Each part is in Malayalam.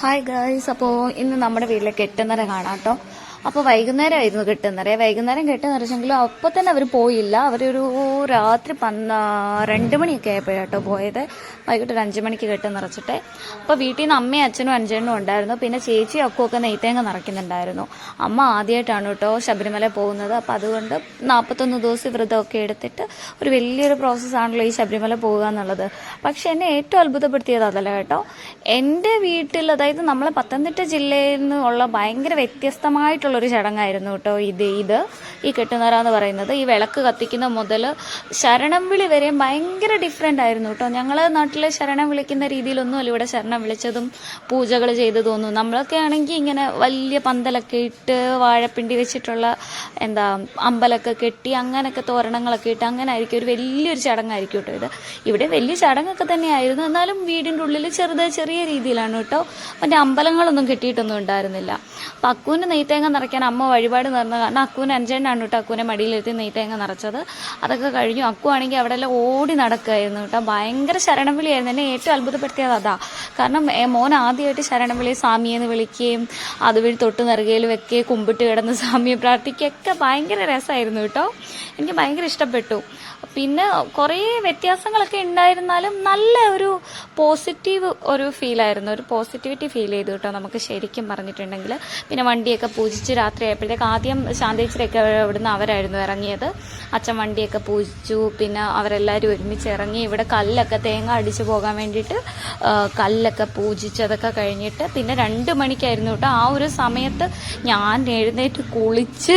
ഹായ് ഗായ്സ് അപ്പോൾ ഇന്ന് നമ്മുടെ വീട്ടിലെ കെട്ടുന്നര കാണാം കേട്ടോ. അപ്പോൾ വൈകുന്നേരമായിരുന്നു കെട്ടുന്നര വൈകുന്നേരം കെട്ടുന്നരച്ചെങ്കിലും അപ്പോൾ തന്നെ അവർ പോയില്ല. അവരൊരു രാത്രി പന്ന രണ്ട് മണിയൊക്കെ ആയപ്പോഴാട്ടോ പോയത്. വൈകിട്ട് ഒരു അഞ്ച് മണിക്ക് കെട്ട് നിറച്ചിട്ട്. അപ്പോൾ വീട്ടിൽ നിന്ന് അമ്മയും അച്ഛനും അഞ്ചെണ്ണും ഉണ്ടായിരുന്നു. പിന്നെ ചേച്ചിയും അക്കുമൊക്കെ നെയ്ത്തേങ്ങ നിറയ്ക്കുന്നുണ്ടായിരുന്നു. അമ്മ ആദ്യമായിട്ടാണ് കേട്ടോ ശബരിമല പോകുന്നത്. അപ്പോൾ അതുകൊണ്ട് നാൽപ്പത്തൊന്ന് ദിവസം വ്രതമൊക്കെ എടുത്തിട്ട് ഒരു വലിയൊരു പ്രോസസ് പ്രോസസ്സാണല്ലോ ഈ ശബരിമല പോകുക എന്നുള്ളത്. പക്ഷെ എന്നെ ഏറ്റവും അത്ഭുതപ്പെടുത്തിയത് അതല്ല കേട്ടോ. എന്റെ വീട്ടിൽ അതായത് നമ്മളെ പത്തനംതിട്ട ജില്ലയിൽ നിന്നുള്ള ഭയങ്കര വ്യത്യസ്തമായിട്ടുള്ളൊരു ചടങ്ങായിരുന്നു കേട്ടോ ഇത് ഇത്. ഈ കെട്ടുനിറ എന്ന് പറയുന്നത്. ഈ വിളക്ക് കത്തിക്കുന്ന മുതൽ ശരണം വിളി വരെയും ഭയങ്കര ഡിഫറെന്റ് ആയിരുന്നു കേട്ടോ. ഞങ്ങളെ നാട്ടിൽ ശരണം വിളിക്കുന്ന രീതിയിലൊന്നുമല്ല ഇവിടെ ശരണം വിളിച്ചതും പൂജകൾ ചെയ്തതും ഒന്നും. നമ്മളൊക്കെ ആണെങ്കിൽ ഇങ്ങനെ വലിയ പന്തലൊക്കെ ഇട്ട് വാഴപ്പിണ്ടി വെച്ചിട്ടുള്ള എന്താ അമ്പലമൊക്കെ കെട്ടി അങ്ങനെയൊക്കെ തോരണങ്ങളൊക്കെ ഇട്ട് അങ്ങനെ ആയിരിക്കും ഒരു വലിയൊരു ചടങ്ങായിരിക്കും കേട്ടോ ഇത്. ഇവിടെ വലിയ ചടങ്ങൊക്കെ തന്നെയായിരുന്നു. എന്നാലും വീടിന്റെ ഉള്ളിൽ ചെറുത് ചെറിയ രീതിയിലാണ് കേട്ടോ. മറ്റേ അമ്പലങ്ങളൊന്നും കെട്ടിയിട്ടൊന്നും ഉണ്ടായിരുന്നില്ല. അക്കൂന് നെയ്ത്തേങ്ങ നിറയ്ക്കാൻ അമ്മ വഴിപാട് നിറഞ്ഞ കാരണം അക്കൂന് അഞ്ചെണ്ണാണ് കേട്ടോ അക്കൂനെ മടിയിലെത്തി നെയ്ത്തേങ്ങ നിറച്ചത്. അതൊക്കെ കഴിഞ്ഞു. അക്കു ആണെങ്കിൽ അവിടെ എല്ലാം ഓടി നടക്കുകയായിരുന്നു കേട്ടോ ഭയങ്കര ശരണം വിളിയായിരുന്നു എന്നെ ഏറ്റവും അത്ഭുതപ്പെടുത്തിയത് അതാ. കാരണം മോൻ ആദ്യമായിട്ട് ശരണം വിളി സ്വാമിയെന്ന് വിളിക്കുകയും അതുവഴി തൊട്ട് നിറകയിൽ വെക്കുകയും കുമ്പിട്ട് കിടന്ന് സ്വാമിയെ പ്രാർത്ഥിക്കുകയൊക്കെ ഭയങ്കര രസമായിരുന്നു കേട്ടോ എനിക്ക് ഭയങ്കര ഇഷ്ടപ്പെട്ടു. പിന്നെ കുറേ വ്യത്യാസങ്ങളൊക്കെ ഉണ്ടായിരുന്നാലും നല്ല ഒരു പോസിറ്റീവ് ഒരു ഫീലായിരുന്നു. ഒരു പോസിറ്റിവിറ്റി ഫീൽ ചെയ്തു കേട്ടോ നമുക്ക് ശരിക്കും പറഞ്ഞിട്ടുണ്ടെങ്കിൽ. പിന്നെ വണ്ടിയൊക്കെ പൂജിച്ച് രാത്രി ആയപ്പോഴത്തേക്ക് ആദ്യം ശാന്തേച്ചിയൊക്കെ ഇവിടുന്ന് അവരായിരുന്നു ഇറങ്ങിയത്. അച്ഛൻ വണ്ടിയൊക്കെ പൂജിച്ചു. പിന്നെ അവരെല്ലാവരും ഒരുമിച്ച് ഇറങ്ങി ഇവിടെ കല്ലൊക്കെ തേങ്ങ അടിച്ചു പോകാൻ വേണ്ടിയിട്ട് കല്ലൊക്കെ പൂജിച്ചതൊക്കെ കഴിഞ്ഞിട്ട് പിന്നെ രണ്ട് മണിക്കായിരുന്നു കേട്ടോ. ആ ഒരു സമയത്ത് ഞാൻ എഴുന്നേറ്റ് കുളിച്ച്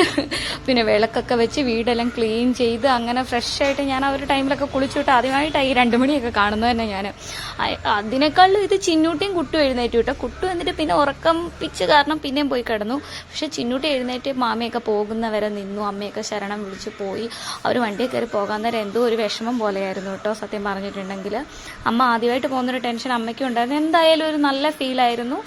പിന്നെ വിളക്കൊക്കെ വെച്ച് വീടെല്ലാം ക്ലീൻ ചെയ്ത് അങ്ങനെ ഫ്രഷ് ആയിട്ട് ഞാൻ ആ ഒരു ടൈമിലൊക്കെ കുളിച്ചിട്ട് ആദ്യമായിട്ടാ ഈ രണ്ട് മണിയൊക്കെ കാണുന്നത് തന്നെ ഞാൻ അതിനേക്കാളും ഇത് ചിന്നൂട്ടിയും കുട്ടു എഴുന്നേറ്റ് കേട്ടോ. കുട്ടു എന്നിട്ട് പിന്നെ ഉറക്കം പിച്ച് കാരണം പിന്നെയും പോയി കിടന്നു. പക്ഷെ ചിന്നൂട്ടി എഴുന്നേറ്റ് മാമയൊക്കെ പോകുന്നവരെ നിന്നു. അമ്മയൊക്കെ ശരണം വിളിച്ച് പോയി. അവർ വണ്ടിയിൽ കയറി പോകാൻ നേരം എന്തോ ഒരു വിഷമം പോലെയായിരുന്നു കേട്ടോ സത്യം പറഞ്ഞിട്ടുണ്ടെങ്കിൽ അമ്മ ആദ്യമായിട്ട് പോകുന്നൊരു ടെൻഷൻ അമ്മയ്ക്കും ഉണ്ടായിരുന്നു. എന്തായാലും ഒരു നല്ല ഫീലായിരുന്നു